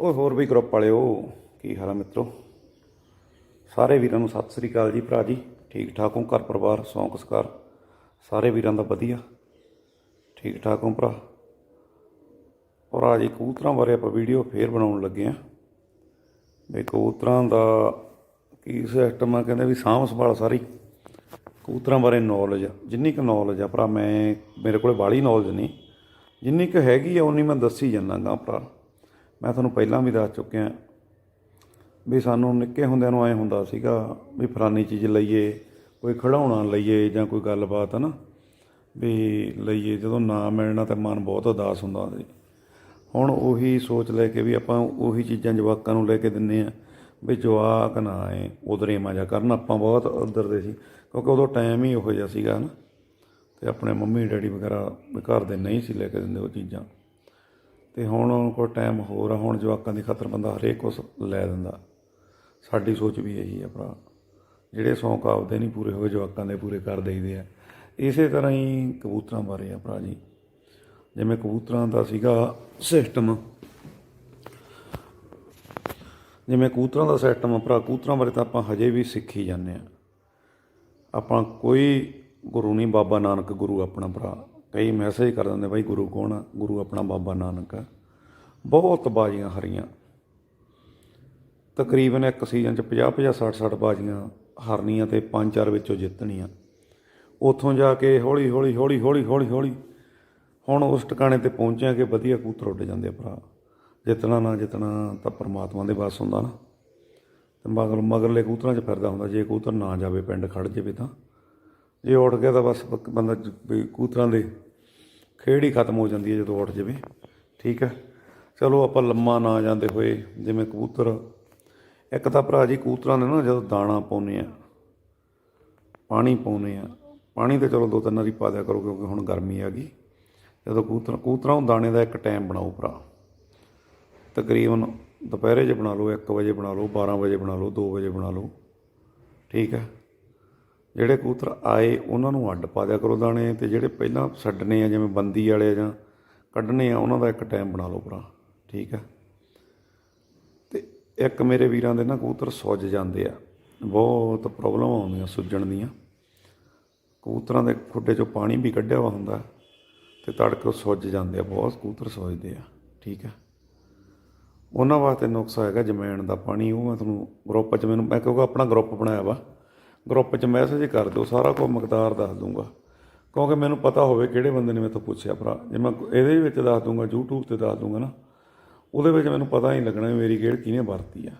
ਉਹ ਹੋਰ ਵੀ ਗਰੁੱਪ ਵਾਲਿਓ, ਕੀ ਹਾਲ ਆ ਮਿੱਤਰੋ? ਸਾਰੇ ਵੀਰਾਂ ਨੂੰ ਸਤਿ ਸ੍ਰੀ ਅਕਾਲ ਜੀ ਭਰਾ ਜੀ। ਠੀਕ ਠਾਕ ਹੋ ਘਰ ਪਰਿਵਾਰ? ਸੌਂਕ ਸਕਾਰ। ਸਾਰੇ ਵੀਰਾਂ ਦਾ ਵਧੀਆ। ਠੀਕ ਠਾਕ ਹੋ ਭਰਾ? ਭਰਾ ਜੀ ਕਬੂਤਰਾਂ ਬਾਰੇ ਆਪਾਂ ਵੀਡੀਓ ਫੇਰ ਬਣਾਉਣ ਲੱਗੇ ਆ। ਵੀ ਕਬੂਤਰਾਂ ਦਾ ਕੀ ਸਿਸਟਮ ਆ, ਕਹਿੰਦੇ ਵੀ ਸਾਂਭ ਸੰਭਾਲ ਸਾਰੀ। ਕਬੂਤਰਾਂ ਬਾਰੇ ਨੌਲੇਜ ਜਿੰਨੀ ਕੁ ਨੌਲੇਜ ਆ ਭਰਾ, ਮੈਂ, ਮੇਰੇ ਕੋਲੇ ਬਾਹਲੀ ਨੌਲੇਜ ਨਹੀਂ। ਜਿੰਨੀ ਕੁ ਹੈਗੀ ਆ, ਉਨੀ ਮੈਂ ਦੱਸੀ ਜਾਣਾਗਾ ਭਰਾ। ਮੈਂ ਤੁਹਾਨੂੰ ਪਹਿਲਾਂ ਵੀ ਦੱਸ ਚੁੱਕਿਆ ਵੀ ਸਾਨੂੰ ਨਿੱਕੇ ਹੁੰਦਿਆਂ ਨੂੰ ਐ ਹੁੰਦਾ ਸੀਗਾ ਵੀ ਫਲਾਨੀ ਚੀਜ਼ ਲਈਏ, ਕੋਈ ਖਿਡੌਣਾ ਲਈਏ ਜਾਂ ਕੋਈ ਗੱਲਬਾਤ ਹੈ ਨਾ ਵੀ ਲਈਏ, ਜਦੋਂ ਨਾ ਮਿਲਣਾ ਤਾਂ ਮਨ ਬਹੁਤ ਉਦਾਸ ਹੁੰਦਾ ਸੀ। ਹੁਣ ਉਹੀ ਸੋਚ ਲੈ ਕੇ ਵੀ ਆਪਾਂ ਉਹੀ ਚੀਜ਼ਾਂ ਜਵਾਕਾਂ ਨੂੰ ਲੈ ਕੇ ਦਿੰਨੇ ਆ ਵੀ ਜਵਾਕ ਨਾ ਆਏ ਉਧਰੇ ਮਜ਼ਾ ਕਰਨ, ਆਪਾਂ ਬਹੁਤ ਉਧਰ ਦੇ ਸੀ, ਕਿਉਂਕਿ ਉਦੋਂ ਟਾਈਮ ਹੀ ਉਹੋ ਜਿਹਾ ਸੀਗਾ ਨਾ ਤੇ ਆਪਣੇ ਮੰਮੀ ਡੈਡੀ ਵਗੈਰਾ ਵੀ ਘਰ ਦੇ ਨਹੀਂ ਸੀ ਲੈ ਕੇ ਦਿੰਦੇ ਉਹ ਚੀਜ਼ਾਂ। ਤੇ ਹੁਣ ਕੋਈ ਟਾਈਮ ਹੋਰ ਆ, ਹੁਣ ਜਵਾਕਾਂ ਦੀ ਖਤਰ ਬੰਦਾ ਹਰੇਕ ਕੁਛ ਲੈ ਦਿੰਦਾ। ਸਾਡੀ ਸੋਚ ਵੀ ਇਹੀ ਆ ਭਰਾ। ਜਿਹੜੇ ਸ਼ੌਂਕ ਆਪਦੇ ਨਹੀਂ ਪੂਰੇ ਹੋਏ, ਜਵਾਕਾਂ ਦੇ ਪੂਰੇ ਕਰ ਦੇਈਦੇ ਆ। ਇਸੇ ਤਰ੍ਹਾਂ ਹੀ ਕਬੂਤਰਾਂ ਬਾਰੇ ਆ ਭਰਾ ਜੀ। ਜਿਵੇਂ ਕਬੂਤਰਾਂ ਦਾ ਸੀਗਾ ਸਿਸਟਮ ਜਿਵੇਂ ਕਬੂਤਰਾਂ ਦਾ ਸਿਸਟਮ ਆ ਭਰਾ, ਕਬੂਤਰਾਂ ਬਾਰੇ ਤਾਂ ਆਪਾਂ ਹਜੇ ਵੀ ਸਿੱਖੀ ਜਾਂਦੇ ਆ। ਆਪਾਂ ਕੋਈ ਗੁਰੂ ਨਹੀਂ, ਬਾਬਾ ਨਾਨਕ ਗੁਰੂ ਆਪਣਾ ਭਰਾ। ਕਈ ਮੈਸੇਜ ਕਰ ਦਿੰਦੇ, ਬਾਈ ਗੁਰੂ ਕੌਣ ਆ? ਗੁਰੂ ਆਪਣਾ ਬਾਬਾ ਨਾਨਕ ਆ। ਬਹੁਤ ਬਾਜ਼ੀਆਂ ਹਰੀਆਂ। ਤਕਰੀਬਨ ਇੱਕ ਸੀਜ਼ਨ ਚ 50 50 60 60 ਬਾਜ਼ੀਆਂ ਹਾਰਨੀਆਂ ਤੇ ਪੰਜ, ਚਾਰ ਵਿੱਚੋਂ ਜਿੱਤਣੀਆਂ। ਉੱਥੋਂ ਜਾ ਕੇ ਹੌਲੀ ਹੌਲੀ ਹੌਲੀ ਹੌਲੀ ਹੌਲੀ ਹੌਲੀ ਹੁਣ ਉਸ ਟਿਕਾਣੇ ਤੇ ਪਹੁੰਚਿਆ ਕਿ ਵਧੀਆ ਕੂਤਰ ਉੱਡ ਜਾਂਦੇ ਆ ਭਰਾ। ਜਿੱਤਣਾ ਨਾ ਜਿੱਤਣਾ ਤਾਂ ਪਰਮਾਤਮਾ ਦੇ ਵੱਸ ਹੁੰਦਾ ਨਾ। ਤੇ ਮਗਰ, ਮਗਰਲੇ ਕੂਤਰਾਂ 'ਚ ਫਿਰਦਾ ਹੁੰਦਾ, ਜੇ ਕੂਤਰ ਨਾ ਜਾਵੇ, ਪਿੰਡ ਖੜ ਜਾਵੇ ਤਾਂ। ਜੇ ਉੱਠ ਗਿਆ ਤਾਂ ਬਸ ਬੰਦਾ ਕੂਤਰਾਂ ਦੇ ਖੇਡ ਹੀ ਖਤਮ ਹੋ ਜਾਂਦੀ ਹੈ ਜਦੋਂ ਉੱਠ ਜਾਵੇ। ਠੀਕ ਹੈ। ਚਲੋ ਆਪਾਂ ਲੰਮਾ ਨਾ ਜਾਂਦੇ ਹੋਏ, ਜਿਵੇਂ ਕਬੂਤਰ ਇੱਕ ਤਾਂ ਭਰਾ ਜੀ ਕਬੂਤਰਾਂ ਦੇ ਨਾ ਜਦੋਂ ਦਾਣਾ ਪਾਉਂਦੇ ਆ, ਪਾਣੀ ਪਾਉਂਦੇ ਆ, ਪਾਣੀ ਤੇ ਚਲੋ ਦੋ ਤਿੰਨ ਵਾਰੀ ਪਾ ਦਿਆ ਕਰੋ ਕਿਉਂਕਿ ਹੁਣ ਗਰਮੀ ਆ ਗਈ। ਜਦੋਂ ਕਬੂਤਰ ਕਬੂਤਰਾਂ ਨੂੰ ਦਾਣੇ ਦਾ ਇੱਕ ਟਾਈਮ ਬਣਾਓ ਭਰਾ। ਤਕਰੀਬਨ ਦੁਪਹਿਰੇ ਜੇ ਬਣਾ ਲਓ 1 ਵਜੇ ਬਣਾ ਲਓ 12 ਵਜੇ ਬਣਾ ਲਓ 2 ਵਜੇ ਬਣਾ ਲਓ। ਠੀਕ ਹੈ। ਜਿਹੜੇ ਕਬੂਤਰ ਆਏ, ਉਹਨਾਂ ਨੂੰ ਅੱਡ ਪਾ ਦਿਆ ਕਰੋ ਦਾਣੇ ਤੇ ਜਿਹੜੇ ਪਹਿਲਾਂ ਛੱਡਣੇ ਆ, ਜਿਵੇਂ ਬੰਦੀ ਵਾਲੇ ਜਾਂ ਕੱਢਣੇ ਆ, ਉਹਨਾਂ ਦਾ ਇੱਕ ਟਾਈਮ ਬਣਾ ਲਓ ਭਰਾ, ਠੀਕ ਹੈ ਤੇ ਇੱਕ ਮੇਰੇ ਵੀਰਾਂ ਦੇ ਨਾ ਕਬੂਤਰ ਸੁੱਜ ਜਾਂਦੇ ਆ। ਬਹੁਤ ਪ੍ਰੋਬਲਮ ਆਉਂਦੀਆਂ ਸੁੱਜਣ ਦੀਆਂ। ਕਬੂਤਰਾਂ ਦੇ ਖੁੱਡੇ 'ਚੋਂ ਪਾਣੀ ਵੀ ਕੱਢਿਆ ਵਾ ਹੁੰਦਾ ਤੇ ਤੜਕੇ ਉਹ ਸੁੱਜ ਜਾਂਦੇ ਆ, ਬਹੁਤ ਕਬੂਤਰ ਸੁੱਜਦੇ ਆ, ਠੀਕ ਹੈ ਉਹਨਾਂ ਵਾਸਤੇ ਨੁਕਸਾ ਹੈਗਾ ਜਮੈਣ ਦਾ ਪਾਣੀ, ਉਹ ਮੈਂ ਤੁਹਾਨੂੰ ਗਰੁੱਪ 'ਚ ਮੈਨੂੰ, ਮੈਂ ਕਿਉਂਕਿ ਆਪਣਾ ਗਰੁੱਪ ਬਣਾਇਆ ਵਾ। ਗਰੁੱਪ 'ਚ ਮੈਸੇਜ ਕਰ ਦਿਓ, ਸਾਰਾ ਕੁਝ ਮਕਦਾਰ ਦੱਸ ਦੂੰਗਾ ਕਿਉਂਕਿ ਮੈਨੂੰ ਪਤਾ ਹੋਵੇ ਕਿਹੜੇ ਬੰਦੇ ਨੇ ਮੈਥੋਂ ਪੁੱਛਿਆ ਭਰਾ। ਜੇ ਮੈਂ ਇਹਦੇ ਵਿੱਚ ਦੱਸ ਦੂੰਗਾ YouTube ਤੇ ਦੱਸ ਦੂੰਗਾ ਨਾ, ਉਹਦੇ ਵਿੱਚ ਮੈਨੂੰ ਪਤਾ ਨਹੀਂ ਲੱਗਣਾ ਵੀ ਮੇਰੀ ਖੇਡ ਕਿਹਨੇ ਵਰਤੀ ਆ।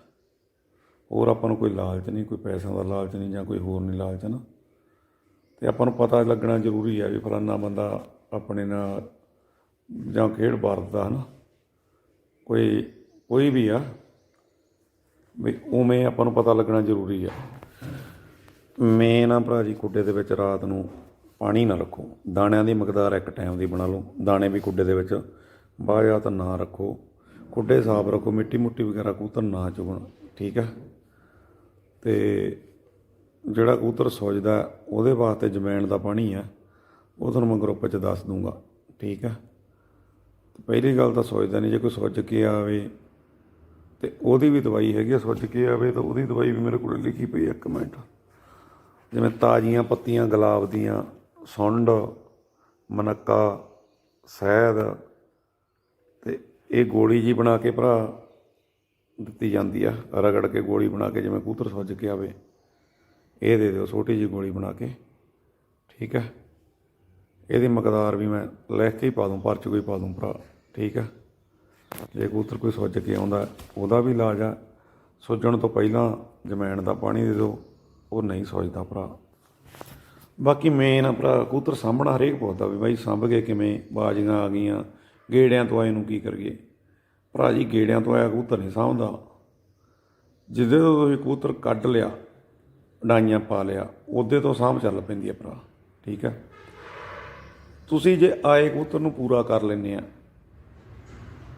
ਹੋਰ ਆਪਾਂ ਨੂੰ ਕੋਈ ਲਾਲਚ ਨਹੀਂ, ਕੋਈ ਪੈਸਿਆਂ ਦਾ ਲਾਲਚ ਨਹੀਂ ਜਾਂ ਕੋਈ ਹੋਰ ਨਹੀਂ ਲਾਲਚ ਨਾ। ਤੇ ਆਪਾਂ ਨੂੰ ਪਤਾ ਲੱਗਣਾ ਜ਼ਰੂਰੀ ਹੈ ਵੀ ਫਲਾਨਾ ਬੰਦਾ ਆਪਣੇ ਨਾਲ ਜਾਂ ਖੇਡ ਵਰਤਦਾ ਹਨਾ। ਕੋਈ ਕੋਈ ਵੀ ਆ, ਵੀ ਉਵੇਂ ਆਪਾਂ ਨੂੰ ਪਤਾ ਲੱਗਣਾ ਜ਼ਰੂਰੀ ਆ। ਮੇਨ ਆ ਭਰਾ ਜੀ ਕੁੱਡੇ ਦੇ ਵਿੱਚ ਰਾਤ ਨੂੰ ਪਾਣੀ ਨਾ ਰੱਖੋ। ਦਾਣਿਆਂ ਦੀ ਮਕਦਾਰ ਇੱਕ ਟਾਈਮ ਦੀ ਬਣਾ ਲਓ। ਦਾਣੇ ਵੀ ਕੁੱਡੇ ਦੇ ਵਿੱਚ। ਬਾਹਰ ਨਾ ਰੱਖੋ। ਕੁੱਡੇ ਸਾਫ਼ ਰੱਖੋ। ਮਿੱਟੀ ਮੁੱਟੀ ਵਗੈਰਾ ਕੂਤਰ ਨਾ ਚੁਗਣ। ਠੀਕ ਹੈ? ਤੇ ਜਿਹੜਾ ਕੂਤਰ ਸੁੱਜਦਾ, ਉਹਦੇ ਵਾਸਤੇ ਜਮੈਣ ਦਾ ਪਾਣੀ ਆ ਉਹ ਤੁਹਾਨੂੰ ਮੈਂ ਗਰੁੱਪ 'ਚ ਦੱਸ ਦੂੰਗਾ। ਠੀਕ ਹੈ? ਪਹਿਲੀ ਗੱਲ ਤਾਂ ਸੋਚਦਾ ਨਹੀਂ। ਜੇ ਕੋਈ ਸੁੱਜ ਕੇ ਆਵੇ ਤੇ ਉਹਦੀ ਵੀ ਦਵਾਈ ਹੈਗੀ ਆ। ਸੁੱਜ ਕੇ ਆਵੇ ਤਾਂ ਉਹਦੀ ਦਵਾਈ ਵੀ ਮੇਰੇ ਕੋਲ ਲਿਖੀ ਪਈ ਹੈ ਇੱਕ ਮਿੰਟ। ਜਿਵੇਂ ਤਾਜ਼ੀਆਂ ਪੱਤੀਆਂ, ਗੁਲਾਬ ਦੀਆਂ, ਸੁੰਡ, ਮਨੱਕਾ, ਸ਼ਹਿਦ ਤੇ ਇਹ ਗੋਲੀ ਜੀ ਬਣਾ ਕੇ ਭਰਾ ਦਿੱਤੀ ਜਾਂਦੀ ਆ, ਰਗੜ ਕੇ ਗੋਲੀ ਬਣਾ ਕੇ ਜਿਵੇਂ ਕੂਤਰ ਸੁੱਜ ਕੇ ਆਵੇ, ਇਹ ਦੇ ਦਿਓ, ਛੋਟੀ ਜੀ ਗੋਲੀ ਬਣਾ ਕੇ, ਠੀਕ ਹੈ ਇਹਦੀ ਮਕਦਾਰ ਵੀ ਮੈਂ ਲਿਖ ਕੇ ਹੀ ਪਾ ਦੂੰ, ਪਰਚ ਕੋਈ ਪਾ ਦੂੰ ਭਰਾ, ਠੀਕ ਹੈ ਜੇ ਕਬੂਤਰ ਕੋਈ ਸੁੱਜ ਕੇ ਆਉਂਦਾ, ਉਹਦਾ ਵੀ ਇਲਾਜ ਆ। ਸੁੱਜਣ ਤੋਂ ਪਹਿਲਾਂ ਜਮੈਣ ਦਾ ਪਾਣੀ ਦੇ ਦਿਓ ਉਹ ਨਹੀਂ ਸੋਚਦਾ ਭਰਾ। ਬਾਕੀ ਮੇਨ ਭਰਾ ਕੂਤਰ ਸਾਂਭਣਾ ਹਰੇਕ ਪੁੱਛਦਾ ਵੀ ਬਾਈ ਸਾਂਭ ਗਏ ਕਿਵੇਂ, ਬਾਜ਼ੀਆਂ ਆ ਗਈਆਂ, ਗੇੜਿਆਂ ਤੋਂ ਆਏ ਨੂੰ ਕੀ ਕਰੀਏ। ਭਰਾ ਜੀ, ਗੇੜਿਆਂ ਤੋਂ ਆਇਆ ਕਬੂਤਰ ਨਹੀਂ ਸਾਂਭਦਾ। ਜਿੱਦੇ ਤੋਂ ਤੁਸੀਂ ਕੂਤਰ ਕੱਢ ਲਿਆ, ਡਾਈਆਂ ਪਾ ਲਿਆ, ਉਹਦੇ ਤੋਂ ਸਾਂਭ ਚੱਲ ਪੈਂਦੀ ਹੈ ਭਰਾ, ਠੀਕ ਹੈ? ਤੁਸੀਂ ਜੇ ਆਏ ਕੂਤਰ ਨੂੰ ਪੂਰਾ ਕਰ ਲੈਂਦੇ ਆ,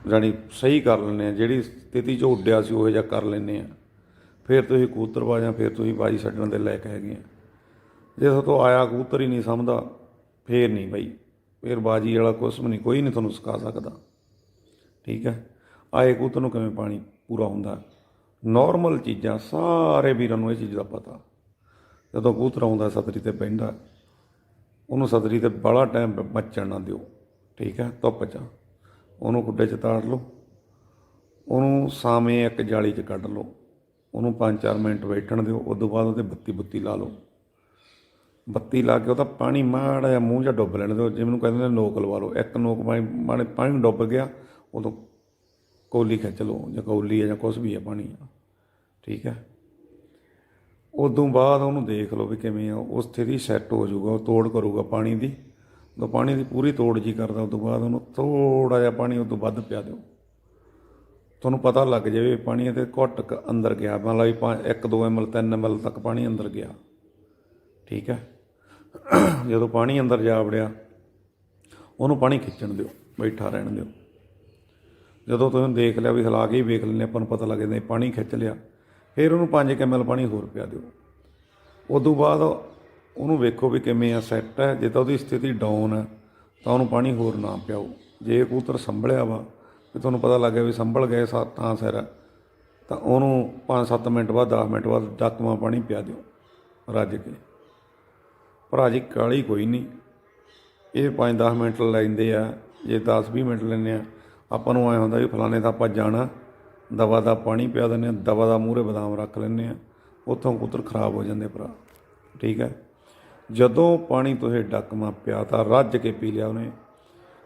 ਜਾਣੀ ਸਹੀ ਕਰ ਲੈਂਦੇ ਆ, ਜਿਹੜੀ ਸਥਿਤੀ 'ਚ ਉੱਡਿਆ ਸੀ, ਉਹ ਜਿਹਾ ਕਰ ਲੈਂਦੇ ਆ। ਫਿਰ ਤੁਸੀਂ ਕਬੂਤਰਬਾਜ਼ਾਂ ਫਿਰ ਤੁਸੀਂ ਬਾਜੀ ਛੱਡਣ ਦੇ ਲਾਇਕ ਹੈਗੇ ਆ। ਜੇ ਤੋਂ ਆਇਆ ਕਬੂਤਰ ਹੀ ਨਹੀਂ ਸਮਝਦਾ, ਫੇਰ ਨਹੀਂ ਬਈ। ਫੇਰ ਬਾਜੀ ਵਾਲਾ ਕੁਛ ਨਹੀਂ, ਕੋਈ ਨਹੀਂ ਤੁਹਾਨੂੰ ਸਿਖਾ ਸਕਦਾ। ਠੀਕ ਹੈ? ਆਏ ਕਬੂਤਰ ਨੂੰ ਕਿਵੇਂ ਪਾਣੀ ਪੂਰਾ ਹੁੰਦਾ? ਨਾਰਮਲ ਚੀਜ਼ਾਂ, ਸਾਰੇ ਵੀਰਾਂ ਨੂੰ ਇਹ ਚੀਜ਼ ਦਾ ਪਤਾ। ਜਦੋਂ ਕਬੂਤਰ ਆਉਂਦਾ, ਸਤਰੀ ਤੇ ਪੈਂਦਾ ਉਹਨੂੰ ਸਤਰੀ ਤੇ ਬੜਾ ਟਾਈਮ ਮੱਚਣ ਨਾ ਦਿਓ। ਠੀਕ ਹੈ? ਧੁੱਪ 'ਚ। ਉਹਨੂੰ ਗੁੱਡੇ 'ਚ ਤਾੜ ਲਓ। ਉਹਨੂੰ ਸਾਵੇਂ ਇੱਕ ਜਾਲੀ 'ਚ ਕੱਢ ਲਓ। ਉਹਨੂੰ 5-4 ਮਿੰਟ ਬੈਠਣ ਦਿਓ ਉਸ ਤੋਂ ਬਾਅਦ ਉਹਦੇ ਬੱਤੀ ਬੁੱਤੀ ਲਾ ਲਓ। ਬੱਤੀ ਲਾ ਕੇ ਉਹਦਾ ਪਾਣੀ ਮਾੜਾ ਜਿਹਾ ਮੂੰਹ 'ਚ ਡੁੱਬ ਲੈਣ ਦਿਓ, ਜਿਵੇਂ ਨੂੰ ਕਹਿੰਦੇ ਨੇ ਨੋਕ ਲਵਾ ਲਓ। ਇੱਕ ਨੋਕ ਪਾਣੀ, ਮਾੜੇ ਪਾਣੀ ਡੁੱਬ ਗਿਆ, ਉਦੋਂ ਕੌਲੀ ਖਿੱਚ ਲਓ, ਜਾਂ ਕੌਲੀ ਹੈ ਜਾਂ ਕੁਛ ਵੀ ਹੈ ਪਾਣੀ ਆ। ਠੀਕ ਹੈ ਉਦੋਂ ਬਾਅਦ ਉਹਨੂੰ ਦੇਖ ਲਓ ਵੀ ਕਿਵੇਂ ਆ ਉਸ ਸਥਿਤੀ ਸੈੱਟ ਹੋ ਜਾਊਗਾ, ਉਹ ਤੋੜ ਕਰੂਗਾ ਪਾਣੀ ਦੀ। ਜਦੋਂ ਪਾਣੀ ਦੀ ਪੂਰੀ ਤੋੜ ਜੀ ਕਰਦਾ ਉਸ ਤੋਂ ਬਾਅਦ ਉਹਨੂੰ ਥੋੜਾ ਜਿਹਾ ਪਾਣੀ ਉਦੋਂ ਵੱਧ ਪਿਆ ਦਿਓ। ਤੁਹਾਨੂੰ ਪਤਾ ਲੱਗ ਜਾਵੇ ਪਾਣੀ ਇਹਦੇ ਘੁੱਟ ਅੰਦਰ ਗਿਆ। ਮੰਨ ਲਓ ਵੀ 1 2 ml 3 ml ਤੱਕ ਪਾਣੀ ਅੰਦਰ ਗਿਆ। ਠੀਕ ਹੈ? ਜਦੋਂ ਪਾਣੀ ਅੰਦਰ ਜਾ ਵੜਿਆ, ਉਹਨੂੰ ਪਾਣੀ ਖਿੱਚਣ ਦਿਓ, ਬੈਠਾ ਰਹਿਣ ਦਿਓ। ਜਦੋਂ ਤੁਸੀਂ ਦੇਖ ਲਿਆ ਵੀ ਹਿਲਾ ਕੇ ਹੀ ਵੇਖ ਲੈਂਦੇ ਆਪਾਂ ਨੂੰ ਪਤਾ ਲੱਗ ਜਾਂਦਾ ਪਾਣੀ ਖਿੱਚ ਲਿਆ। ਫਿਰ ਉਹਨੂੰ 5 ml ਪਾਣੀ ਹੋਰ ਪਿਆ ਦਿਓ। ਉਦੋਂ ਬਾਅਦ ਉਹਨੂੰ ਵੇਖੋ ਵੀ ਕਿਵੇਂ ਆ, ਸੈੱਟ ਹੈ। ਜੇ ਤਾਂ ਉਹਦੀ ਸਥਿਤੀ ਡਾਊਨ ਹੈ, ਤਾਂ ਉਹਨੂੰ ਪਾਣੀ ਹੋਰ ਨਾ ਪਿਆਓ। ਜੇ ਕਬੂਤਰ ਸੰਭਲਿਆ ਵਾ ਵੀ ਤੁਹਾਨੂੰ ਪਤਾ ਲੱਗ ਗਿਆ ਵੀ ਸੰਭਲ ਗਏ ਸਾ ਤਾਂ ਸਿਰ। ਤਾਂ ਉਹਨੂੰ 5-7 ਮਿੰਟ ਬਾਅਦ 10 ਮਿੰਟ ਬਾਅਦ ਡੱਕਵਾਂ ਪਾਣੀ ਪਿਆ ਦਿਓ, ਰੱਜ ਕੇ। ਭਰਾ ਜੀ ਕਾਲੀ ਕੋਈ ਨਹੀਂ। ਇਹ 5-10 ਮਿੰਟ ਲੈਂਦੇ ਆ, ਜੇ 10-20 ਮਿੰਟ ਲੈਂਦੇ ਆ, ਆਪਾਂ ਨੂੰ ਐ ਹੁੰਦਾ ਵੀ ਫਲਾਣੇ ਦਾ ਆਪਾਂ ਜਾਣਾ, ਦਵਾ ਦਾ ਪਾਣੀ ਪਿਆ ਦਿੰਦੇ ਆ, ਦਵਾ ਦਾ ਮੂਹਰੇ ਬਦਾਮ ਰੱਖ ਲੈਂਦੇ ਆ, ਉੱਥੋਂ ਕਬੂਤਰ ਖਰਾਬ ਹੋ ਜਾਂਦੇ ਭਰਾ। ਠੀਕ ਹੈ? ਜਦੋਂ ਪਾਣੀ ਤੁਸੀਂ ਡੱਕਵਾਂ ਪਿਆ ਤਾਂ ਰੱਜ ਕੇ ਪੀ ਲਿਆ ਉਹਨੇ।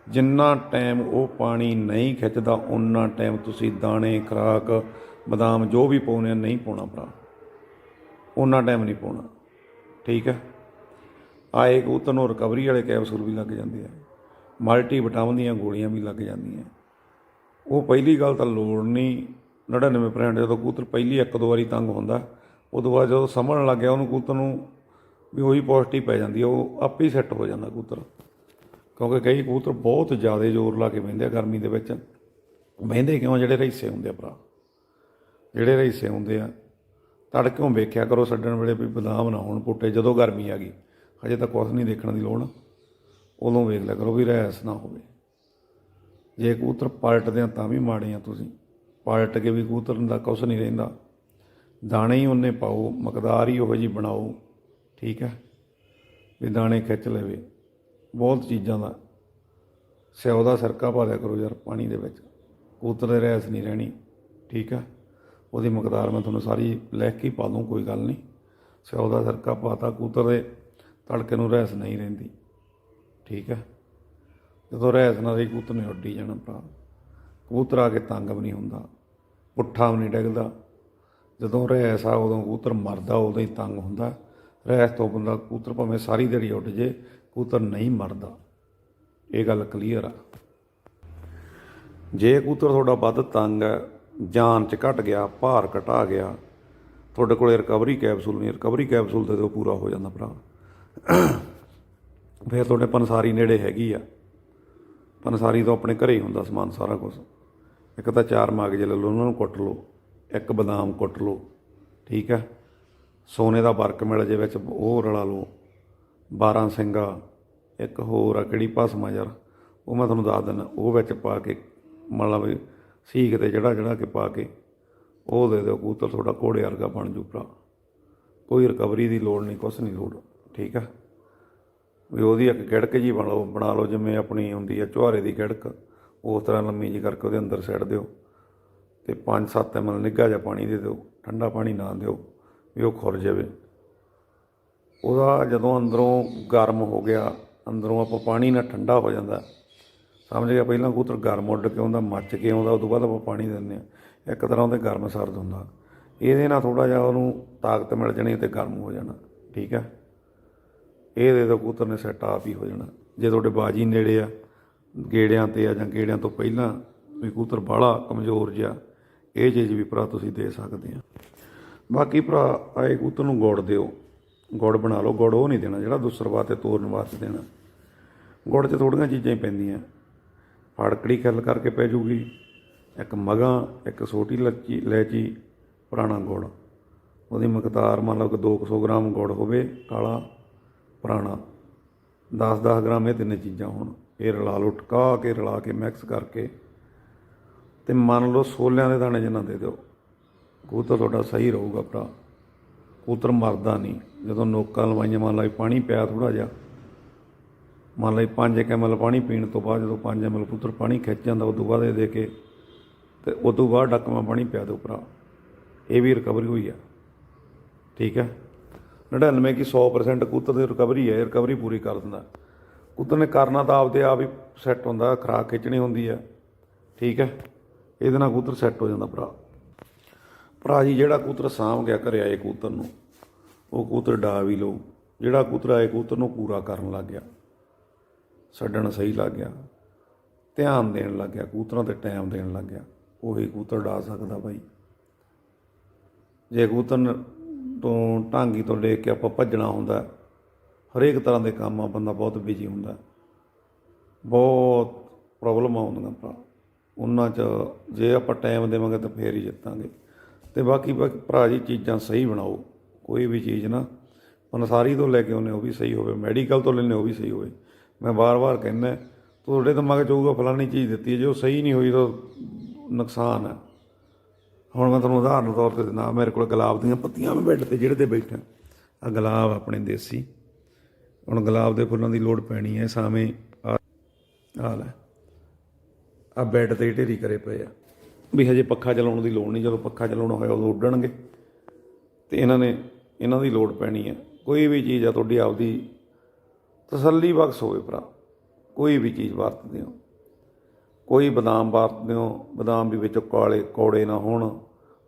ਜਿੰਨਾ ਟਾਈਮ ਉਹ ਪਾਣੀ ਨਹੀਂ ਖਿੱਚਦਾ ਉਨਾ ਟਾਈਮ ਤੁਸੀਂ ਦਾਣੇ, ਖਰਾਕ, ਬਦਾਮ ਜੋ ਵੀ ਪਾਉਣੇ ਨਹੀਂ ਪਾਉਣਾ ਭਰਾ। ਉਨਾ ਟਾਈਮ ਨਹੀਂ ਪਾਉਣਾ। ਠੀਕ ਹੈ? ਆਏ ਕਬੂਤਰ ਨੂੰ ਰਿਕਵਰੀ ਵਾਲੇ ਕੈਪਸੂਲ ਵੀ ਲੱਗ ਜਾਂਦੇ ਆ। ਮਲਟੀ ਵਿਟਾਮਿਨ ਦੀਆਂ ਗੋਲੀਆਂ ਵੀ ਲੱਗ ਜਾਂਦੀਆਂ ਉਹ ਪਹਿਲੀ ਗੱਲ ਤਾਂ ਲੋੜ ਨਹੀਂ। 99% ਜਦੋਂ ਕਬੂਤਰ ਪਹਿਲੀ ਇੱਕ ਦੋ ਵਾਰੀ ਤੰਗ ਹੁੰਦਾ, ਉਦੋਂ ਬਾਅਦ ਜਦੋਂ ਸੰਭਲਣ ਲੱਗ ਗਿਆ, ਉਹਨੂੰ ਕਬੂਤਰ ਨੂੰ ਵੀ ਉਹੀ ਪੋਜ਼ਿਟਿਵ ਪੈ ਜਾਂਦੀ ਆ, ਉਹ ਆਪੇ ਹੀ ਸੈੱਟ ਹੋ ਜਾਂਦਾ ਕਬੂਤਰ। ਕਿਉਂਕਿ ਕਈ ਕਬੂਤਰ ਬਹੁਤ ਜ਼ਿਆਦਾ ਜ਼ੋਰ ਲਾ ਕੇ ਬਹਿੰਦੇ ਆ ਗਰਮੀ ਦੇ ਵਿੱਚ। ਬਹਿੰਦੇ ਕਿਉਂ ਜਿਹੜੇ ਰਹੀਸੇ ਹੁੰਦੇ ਆ ਭਰਾ। ਜਿਹੜੇ ਰਹੀਸੇ ਹੁੰਦੇ ਆ ਤੜਕਿਓਂ ਵੇਖਿਆ ਕਰੋ ਛੱਡਣ ਵੇਲੇ ਵੀ ਬਦਾਮ ਨਾ ਹੋਣ ਪੁੱਟੇ, ਜਦੋਂ ਗਰਮੀ ਆ ਗਈ। ਹਜੇ ਤਾਂ ਕੁਛ ਨਹੀਂ ਦੇਖਣ ਦੀ ਲੋੜ। ਉਦੋਂ ਵੇਖ ਲਿਆ ਕਰੋ ਵੀ ਰਹਿਸ ਨਾ ਹੋਵੇ। ਜੇ ਕਬੂਤਰ ਪਲਟਦੇ ਆ ਤਾਂ ਵੀ ਮਾੜੇ ਆ ਤੁਸੀਂ। ਪਲਟ ਕੇ ਵੀ ਕਬੂਤਰ ਦਾ ਕੁਛ ਨਹੀਂ ਰਹਿੰਦਾ। ਦਾਣੇ ਹੀ ਉਹਨੇ ਪਾਓ, ਮਕਦਾਰ ਹੀ ਉਹ ਜੀ ਬਣਾਓ। ਠੀਕ ਹੈ? ਵੀ ਦਾਣੇ ਖਿੱਚ ਲਵੇ। ਬਹੁਤ ਚੀਜ਼ਾਂ ਦਾ ਸਿਉ ਦਾ ਸਰਕਾ ਪਾ ਲਿਆ ਕਰੋ ਯਾਰ ਪਾਣੀ ਦੇ ਵਿੱਚ। ਕਬੂਤਰ ਦੇ ਰਹਿਸ ਨਹੀਂ ਰਹਿਣੀ, ਠੀਕ ਹੈ ਉਹਦੀ ਮਕਦਾਰ ਮੈਂ ਤੁਹਾਨੂੰ ਸਾਰੀ ਲਿਖ ਕੇ ਹੀ ਪਾ ਦੂੰ, ਕੋਈ ਗੱਲ ਨਹੀਂ। ਸਿਉ ਦਾ ਸਰਕਾ ਪਾਤਾ, ਕੂਤਰ ਦੇ ਤੜਕੇ ਨੂੰ ਰਹਿਸ ਨਹੀਂ ਰਹਿੰਦੀ, ਠੀਕ ਹੈ ਜਦੋਂ ਰਹਿਸ ਨਾ ਰਹੀ, ਕੂਤਰ ਨੇ ਉੱਡੀ ਜਾਣਾ ਭਰਾ। ਕਬੂਤਰ ਆ ਕੇ ਤੰਗ ਵੀ ਨਹੀਂ ਹੁੰਦਾ, ਪੁੱਠਾ ਵੀ ਨਹੀਂ ਡਿੱਗਦਾ। ਜਦੋਂ ਰਹਿਸ ਆ, ਉਦੋਂ ਕਬੂਤਰ ਮਰਦਾ, ਉਦੋਂ ਹੀ ਤੰਗ ਹੁੰਦਾ। ਰਹਿਸ ਤੋਂ ਬੰਦਾ ਕਬੂਤਰ ਭਾਵੇਂ ਸਾਰੀ ਦਿਹਾੜੀ ਉੱਡ ਜੇ ਕਬੂਤਰ ਨਹੀਂ ਮਰਦਾ। ਇਹ ਗੱਲ ਕਲੀਅਰ ਆ। ਜੇ ਕਬੂਤਰ ਤੁਹਾਡਾ ਵੱਧ ਤੰਗ ਹੈ, ਜਾਨ ਚ ਘਟ ਗਿਆ, ਭਾਰ ਘਟਾ ਗਿਆ, ਤੁਹਾਡੇ ਕੋਲੇ ਰਿਕਵਰੀ ਕੈਪਸੂਲ ਨਹੀਂ ਰਿਕਵਰੀ ਕੈਪਸੂਲ ਦੇ ਉਹ ਪੂਰਾ ਹੋ ਜਾਂਦਾ ਭਰਾ। ਫਿਰ ਤੁਹਾਡੇ ਪਨਸਾਰੀ ਨੇੜੇ ਹੈਗੀ ਆ। ਪਨਸਾਰੀ ਤੋਂ ਆਪਣੇ ਘਰੇ ਹੀ ਹੁੰਦਾ ਸਮਾਨ ਸਾਰਾ ਕੁਝ ਇੱਕ ਤਾਂ ਚਾਰ ਮਗਜ ਲੈ ਲਓ, ਉਹਨਾਂ ਨੂੰ ਕੁੱਟ ਲਓ, ਇੱਕ ਬਦਾਮ ਕੁੱਟ ਲਓ, ਠੀਕ ਹੈ? ਸੋਨੇ ਦਾ ਵਰਕ ਮਿਲ ਜੇ ਵਿੱਚ ਉਹ ਰਲਾ ਲਓ 12 ਸਿੰਘਾ ਇੱਕ ਹੋਰ ਆ, ਕਿਹੜੀ ਭਸਮਾ ਯਾਰ? ਉਹ ਮੈਂ ਤੁਹਾਨੂੰ ਦੱਸ ਦਿੰਦਾ। ਉਹ ਵਿੱਚ ਪਾ ਕੇ, ਮਤਲਬ ਲਾ ਵੀ ਸੀਖ ਤੇ ਜਿਹੜਾ ਜਿਹੜਾ ਕੇ ਪਾ ਕੇ, ਉਹ ਦੇ ਦਿਓ, ਕਬੂਤਰ ਤੁਹਾਡਾ ਘੋੜੇ ਵਰਗਾ ਬਣ ਜੂ ਭਰਾ। ਕੋਈ ਰਿਕਵਰੀ ਦੀ ਲੋੜ ਨਹੀਂ, ਕੁਛ ਨਹੀਂ ਲੋੜ, ਠੀਕ ਆ? ਵੀ ਉਹਦੀ ਇੱਕ ਗਿੜਕ ਜੀ ਬਣਾ ਲਓ ਬਣਾ ਲਓ, ਜਿਵੇਂ ਆਪਣੀ ਹੁੰਦੀ ਆ ਚੁਹਾਰੇ ਦੀ ਗਿੜਕ ਉਸ ਤਰ੍ਹਾਂ ਲੰਮੀ ਜੀ ਕਰਕੇ ਉਹਦੇ ਅੰਦਰ ਸੈੱਟ ਦਿਓ। ਤੇ 5-7 ml ਨਿੱਘਾ ਜਿਹਾ ਪਾਣੀ ਦੇ ਦਿਓ, ਠੰਡਾ ਪਾਣੀ ਨਾ ਦਿਓ, ਵੀ ਉਹ ਖੁਰ ਜਾਵੇ। ਉਹਦਾ ਜਦੋਂ ਅੰਦਰੋਂ ਗਰਮ ਹੋ ਗਿਆ ਅੰਦਰੋਂ ਆਪਾਂ ਪਾਣੀ ਨਾਲ ਠੰਡਾ ਹੋ ਜਾਂਦਾ। ਸਮਝ ਗਿਆ? ਪਹਿਲਾਂ ਕਬੂਤਰ ਗਰਮ ਉੱਡ ਕੇ ਆਉਂਦਾ, ਮੱਚ ਕੇ ਆਉਂਦਾ, ਉਦੋਂ ਬਾਅਦ ਆਪਾਂ ਪਾਣੀ ਦਿੰਦੇ ਆ ਇੱਕ ਤਰ੍ਹਾਂ ਉਹਦੇ ਗਰਮ ਸਰਦ ਹੁੰਦਾ। ਇਹਦੇ ਨਾਲ ਥੋੜਾ ਜਿਹਾ ਉਹਨੂੰ ਤਾਕਤ ਮਿਲ ਜਾਣੀ ਤੇ ਗਰਮ ਹੋ ਜਾਣਾ। ਠੀਕ ਹੈ? ਇਹ ਦੇ ਦਿਓ ਕਬੂਤਰ ਨੇ ਸੈੱਟ ਆਪ ਹੀ ਹੋ ਜਾਣਾ। ਜੇ ਤੁਹਾਡੇ ਬਾਜੀ ਨੇੜੇ ਆ, ਗੇੜਿਆਂ ਤੇ ਆ ਜਾਂ ਗੇੜਿਆਂ ਤੋਂ ਪਹਿਲਾਂ ਵੀ ਕਬੂਤਰ ਬਾਹਲਾ ਕਮਜ਼ੋਰ ਜਿਹਾ, ਇਹ ਚੀਜ਼ ਵੀ ਭਰਾ ਤੁਸੀਂ ਦੇ ਸਕਦੇ ਆ। ਬਾਕੀ ਭਰਾ ਆਏ ਕਬੂਤਰ ਨੂੰ ਗੋੜ ਦਿਓ। ਗੁੜ ਬਣਾ ਲਓ। ਗੁੜ ਉਹ ਨਹੀਂ ਦੇਣਾ, ਜਿਹੜਾ ਦੁਸਰਵਾ ਤੇ ਤੋਰਨ ਵਾਸਤੇ ਦੇਣਾ। ਗੁੜ 'ਚ ਥੋੜੀਆਂ ਚੀਜ਼ਾਂ ਹੀ ਪੈਂਦੀਆਂ। ਫੜਕੜੀ ਖਿੱਲ ਕਰਕੇ ਪੈ ਜੂਗੀ। ਇੱਕ ਮਗਾਂ, ਇੱਕ ਛੋਟੀ ਲੱਚੀ ਇਲਾਇਚੀ ਪੁਰਾਣਾ ਗੁੜ। ਉਹਦੀ ਮਕਦਾਰ ਮੰਨ ਲਓ ਕਿ 200 ਗ੍ਰਾਮ ਗੁੜ ਹੋਵੇ, ਕਾਲਾ, ਪੁਰਾਣਾ। 10-10 ਗ੍ਰਾਮ ਇਹ ਤਿੰਨੇ ਚੀਜ਼ਾਂ ਹੋਣ। ਇਹ ਰਲਾ ਲਓ, ਟਕਾ ਕੇ, ਰਲਾ ਕੇ ਮਿਕਸ ਕਰਕੇ। ਤੇ ਮੰਨ ਲਓ ਸੋਲਿਆਂ ਦੇ ਦਾਣੇ ਜਿੰਨਾ ਦੇ ਦਿਓ। ਕਬੂਤਰ ਤੁਹਾਡਾ ਸਹੀ ਰਹੂਗਾ ਭਰਾ। ਕਬੂਤਰ ਮਰਦਾ ਨਹੀਂ। ਜਦੋਂ ਨੋਕਾਂ ਲਵਾਈਆਂ, ਮੰਨ ਲਾ ਵੀ ਪਾਣੀ ਪਿਆ ਥੋੜਾ ਜਿਹਾ, ਮੰਨ ਲਈ 5 ਐਮਐਲ ਪਾਣੀ ਪੀਣ ਤੋਂ ਬਾਅਦ ਜਦੋਂ 5 ਐਮਐਲ ਕਬੂਤਰ ਪਾਣੀ ਖਿੱਚ ਜਾਂਦਾ, ਉਦੋਂ ਬਾਅਦ ਇਹ ਦੇ ਕੇ ਤੇ ਉਦੋਂ ਬਾਅਦ ਡੱਕਵਾਂ ਪਾਣੀ ਪਿਆ ਦਿਓ ਭਰਾ। ਇਹ ਵੀ ਰਿਕਵਰੀ ਹੋਈ ਆ। ਠੀਕ ਹੈ? 99 ਕੀ 100% ਕਬੂਤਰ ਦੀ ਰਿਕਵਰੀ ਹੈ ਰਿਕਵਰੀ ਪੂਰੀ ਕਰ ਦਿੰਦਾ। ਕਬੂਤਰ ਨੇ ਕਰਨਾ ਤਾਂ ਆਪਦੇ ਆਪ ਹੀ ਸੈੱਟ ਹੁੰਦਾ, ਖਰਾਕ ਖਿੱਚਣੀ ਹੁੰਦੀ ਹੈ ਠੀਕ ਹੈ? ਇਹਦੇ ਨਾਲ ਕਬੂਤਰ ਸੈੱਟ ਹੋ ਜਾਂਦਾ ਭਰਾ। ਭਰਾ ਜੀ, ਜਿਹੜਾ ਕਬੂਤਰ ਸਾਂਭ ਗਿਆ ਘਰੇ ਆਏ ਕਬੂਤਰ ਨੂੰ ਉਹ ਕੂਤਰ ਡਾ ਵੀ ਲਓ। ਜਿਹੜਾ ਕਬੂਤਰ ਆਏ ਕਬੂਤਰ ਨੂੰ ਪੂਰਾ ਕਰਨ ਲੱਗ ਗਿਆ। ਛੱਡਣ ਸਹੀ ਲੱਗ ਗਿਆ। ਧਿਆਨ ਦੇਣ ਲੱਗ ਗਿਆ। ਕਬੂਤਰਾਂ ਤੇ ਟਾਈਮ ਦੇਣ ਲੱਗ ਗਿਆ। ਉਹੀ ਕੂਤਰ ਡਾ ਸਕਦਾ ਬਾਈ। ਜੇ ਕਬੂਤਰ ਤੋਂ ਢਾਂਗੀ ਤੋਂ ਲੈ ਕੇ ਆਪਾਂ ਭੱਜਣਾ ਹੁੰਦਾ। ਹਰੇਕ ਤਰ੍ਹਾਂ ਦੇ ਕੰਮ ਆ, ਬੰਦਾ ਬਹੁਤ ਬਿਜ਼ੀ ਹੁੰਦਾ। ਬਹੁਤ ਪ੍ਰੋਬਲਮ ਆਉਂਦੀਆਂ ਭਰਾ। ਉਹਨਾਂ 'ਚ ਜੇ ਆਪਾਂ ਟਾਈਮ ਦੇਵਾਂਗੇ ਤਾਂ ਫੇਰ ਹੀ ਜਿੱਤਾਂਗੇ। ਤੇ ਬਾਕੀ ਬਾਕੀ ਭਰਾ ਜੀ ਚੀਜ਼ਾਂ ਸਹੀ ਬਣਾਓ। ਕੋਈ ਵੀ ਚੀਜ਼ ਨਾ ਪਨਸਾਰੀ ਤੋਂ ਲੈ ਕੇ ਉਹਨੇ ਉਹ ਵੀ ਸਹੀ ਹੋਵੇ ਮੈਡੀਕਲ ਤੋਂ ਲੈਣੇ ਉਹ ਵੀ ਸਹੀ ਹੋਵੇ। ਮੈਂ ਵਾਰ-ਵਾਰ ਕਹਿੰਦਾ ਤੁਹਾਡੇ ਦਿਮਾਗ 'ਚ ਹੋਊਗਾ ਫਲਾਣੀ ਚੀਜ਼ ਦਿੱਤੀ ਹੈ, ਜੇ ਉਹ ਸਹੀ ਨਹੀਂ ਹੋਈ ਤਾਂ ਨੁਕਸਾਨ ਹੈ। ਹੁਣ ਮੈਂ ਤੁਹਾਨੂੰ ਉਦਾਹਰਨ ਤੌਰ ਤੇ ਦਿੰਦਾ, ਮੇਰੇ ਕੋਲ ਗੁਲਾਬ ਦੀਆਂ ਪੱਤੀਆਂ ਮੈਂ ਬੈੱਡ ਤੇ ਜਿਹੜੇ ਤੇ ਬੈਠਾ ਆ ਗੁਲਾਬ ਆਪਣੇ ਦੇਸੀ। ਹੁਣ ਗੁਲਾਬ ਦੇ ਫੁੱਲਾਂ ਦੀ ਲੋੜ ਪੈਣੀ ਹੈ, ਸਾਵੇਂ ਆ ਆ ਲੈ। ਆ ਬੈੱਡ ਤੇ ਢੇਰੀ ਕਰੇ ਪਏ ਆ। ਵੀ ਹਜੇ ਪੱਖਾ ਚਲਾਉਣ ਦੀ ਲੋੜ ਨਹੀਂ, ਜਦੋਂ ਪੱਖਾ ਚਲਾਉਣਾ ਹੋਇਆ ਉਦੋਂ ਉੱਡਣਗੇ। ਤੇ ਇਹਨਾਂ ਨੇ, ਇਹਨਾਂ ਦੀ ਲੋੜ ਪੈਣੀ ਹੈ। ਕੋਈ ਵੀ ਚੀਜ਼ ਆ ਤੁਹਾਡੀ ਆਪਦੀ ਤਸੱਲੀ ਬਖਸ਼ ਹੋਵੇ ਭਰਾ। ਕੋਈ ਵੀ ਚੀਜ਼ ਵਰਤਦੇ ਹੋ ਕੋਈ ਬਦਾਮ ਵਰਤਦੇ ਹੋ ਬਦਾਮ ਵੀ ਵਿੱਚ ਕਾਲੇ ਕੌੜੇ ਨਾ ਹੋਣ,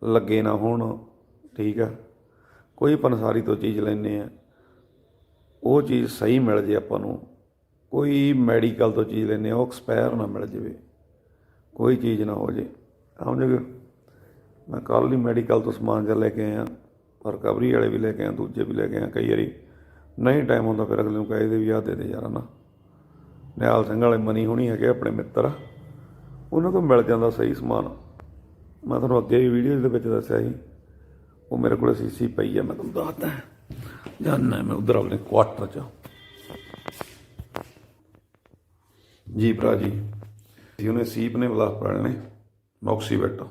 ਲੱਗੇ ਨਾ ਹੋਣ, ਠੀਕ ਆ। ਕੋਈ ਪਨਸਾਰੀ ਤੋਂ ਚੀਜ਼ ਲੈਨੇ ਆ। ਉਹ ਚੀਜ਼ ਸਹੀ ਮਿਲ ਜੇ ਆਪਾਂ ਨੂੰ। ਕੋਈ ਮੈਡੀਕਲ ਤੋਂ ਚੀਜ਼ ਲੈਨੇ ਆ, ਉਹ ਐਕਸਪਾਇਰ ਨਾ ਮਿਲ ਜਾਵੇ। ਕੋਈ ਚੀਜ਼ ਨਾ ਹੋ ਜੇ। ਸਮਝ ਗਏ? ਮੈਂ ਕੱਲ੍ਹ ਹੀ ਮੈਡੀਕਲ ਤੋਂ ਸਮਾਨ ਜਿਹਾ ਲੈ ਕੇ ਆਇਆ। ਰਿਕਵਰੀ ਵਾਲੇ ਵੀ ਲੈ ਕੇ ਆਇਆ ਦੂਜੇ ਵੀ ਲੈ ਕੇ ਆਇਆ ਕਈ ਵਾਰੀ। ਨਹੀਂ ਟਾਈਮ ਹੁੰਦਾ ਫਿਰ ਅਗਲੇ ਨੂੰ ਕਹੇ ਵੀ ਆਹ ਦੇ ਦੇ ਯਾਰ ਨਾ ਨਿਹਾਲ ਸਿੰਘ ਵਾਲੇ ਮਨੀ ਹੋਣੀ ਹੈਗੇ ਆਪਣੇ ਮਿੱਤਰ। ਉਹਨਾਂ ਤੋਂ ਮਿਲ ਜਾਂਦਾ ਸਹੀ ਸਮਾਨ। ਮੈਂ ਤੁਹਾਨੂੰ ਅੱਗੇ ਵੀ ਵੀਡੀਓ ਦੇ ਵਿੱਚ ਦੱਸਿਆ ਸੀ। ਉਹ ਮੇਰੇ ਕੋਲ ਸੀਸੀ ਪਈ ਆ, ਮੈਂ ਤੁਹਾਨੂੰ ਦੱਸਦਾ। ਜਾਨਣਾ ਮੈਂ ਉਧਰ ਆਪਣੇ ਕੁਆਟਰ 'ਚ। ਜੀ ਭਰਾ ਜੀ ਜੀ ਉਹਨੇ ਸੀਪ ਨੇ ਬਲਾਸ ਪਾਣੇ ਨੇ ਮੌਕਸੀਵੈਟ